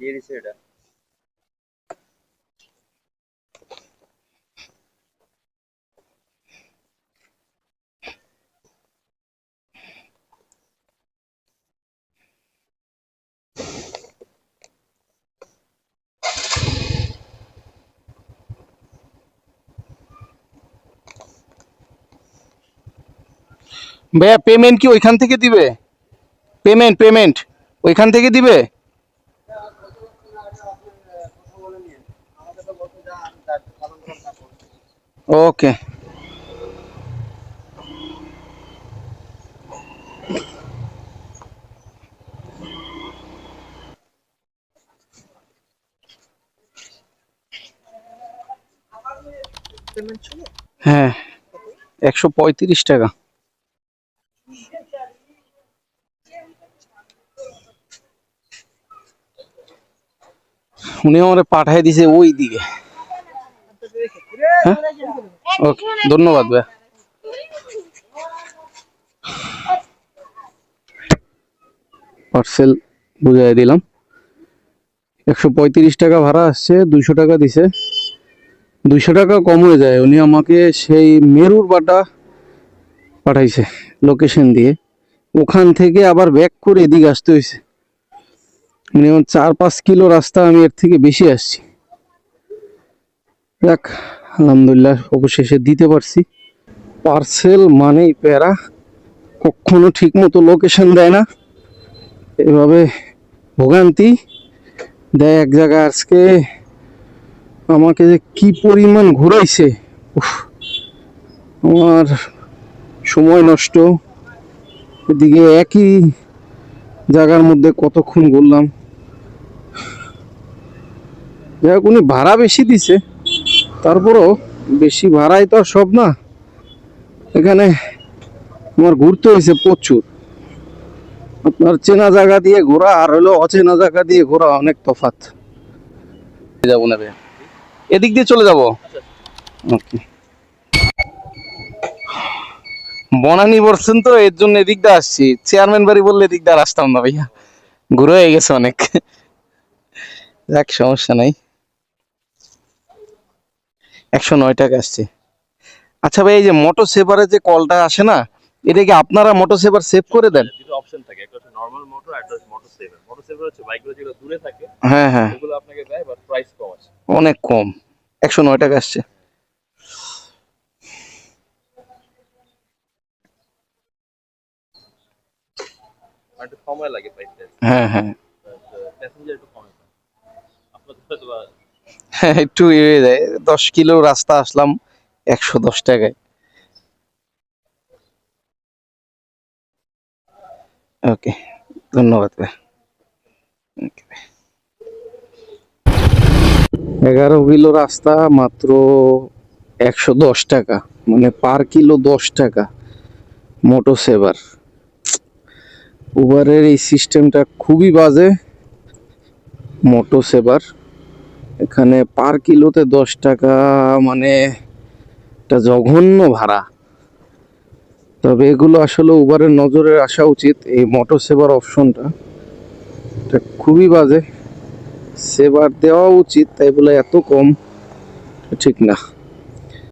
দিয়ে দিছে এটা। ভাইয়া পেমেন্ট কি ওইখান থেকে দিবে? পেমেন্ট পেমেন্ট ওইখান থেকে দিবে? ওকে হ্যাঁ একশো পঁয়ত্রিশ টাকা। উনি আমার পাঠাই দিছে ওই দিকে হ্যাঁ? ওকে ধন্যবাদ ভাই। পার্সেল বুঝাই দিলাম। একশো পঁয়ত্রিশ টাকা ভাড়া আসছে দুইশো টাকা দিছে। দুইশো টাকা কম হয়ে যায়। উনি আমাকে সেই মেরুর বাটা পাঠাইছে লোকেশন দিয়ে। ওখান থেকে আবার ব্যাক করে এদিকে আসতে হয়েছে মিনিমাম চার পাঁচ কিলো রাস্তা আমি এর থেকে বেশি আসছি। যাক আলহামদুলিল্লাহ, অবশেষে দিতে পারছি। পার্সেল মানেই প্যারা, কখনো ঠিক মতো লোকেশন দেয় না। এভাবে ভোগান্তি। দেয় এক জায়গায় আজকে আমাকে যে কি পরিমাণ ঘুরাইছে আমার সময় নষ্ট। এদিকে একই জায়গার মধ্যে কতক্ষণ ঘুরলাম। যাই হোক, উনি ভাড়া বেশি দিছে। তারপরও বেশি ভাড়াই তো আর সব না। এখানে আমার ঘুরতে হয়েছে প্রচুর। আপনার চেনা জায়গা দিয়ে ঘোরা আর হলো অচেনা জায়গা দিয়ে ঘোরা অনেক তফাৎ। যাব না রে। এদিক দিয়ে চলে যাব? ওকে। বনানি বলছেন তো এর জন্য এদিক দিয়ে আসছি। চেয়ারম্যান বাড়ি বললে এদিক দিয়ে আসতাম না ভাইয়া। ঘুরে হয়ে গেছে অনেক। যাক সমস্যা নাই। একশো নয় টাকা আসছে। আচ্ছা ভাই এই যে মোটর সেভারে যে কলটা আসে না এটা কি আপনারা মোটর সেভার সেভ করে দেন? দুটো অপশন থাকে একটা হচ্ছে নরমাল মোটর আর একটা মোটর সেভার মোটর সেভার হচ্ছে বাইকগুলো যেগুলো দূরে থাকে হ্যাঁ হ্যাঁ। ওগুলো আপনাকে দেয় বাট প্রাইস কম আছে। অনেক কম। একশো নয় টাকা আসছে। সময় লাগে পাইতে হ্যাঁ হ্যাঁ। প্যাসেঞ্জার একটু কমে আপনাদের হ্যাঁ একটু হয়ে যায়। দশ কিলো রাস্তা আসলাম একশো দশ টাকায়। ওকে ধন্যবাদ এগারো কিলো রাস্তা মাত্র একশো দশ টাকা। মানে পার কিলো দশ টাকা। মোটো সেবার উবারের এই সিস্টেমটা খুবই বাজে। মোটো সেভার এখানে পার কিলোতে দশ টাকা মানে একটা জঘন্য ভাড়া। তবে এগুলো আসলে উবারের নজরে আসা উচিত, এই মোটর সেবার অপশনটা। এটা খুবই বাজে। সেবার দেওয়া উচিত, তাই বলে এত কম ঠিক না।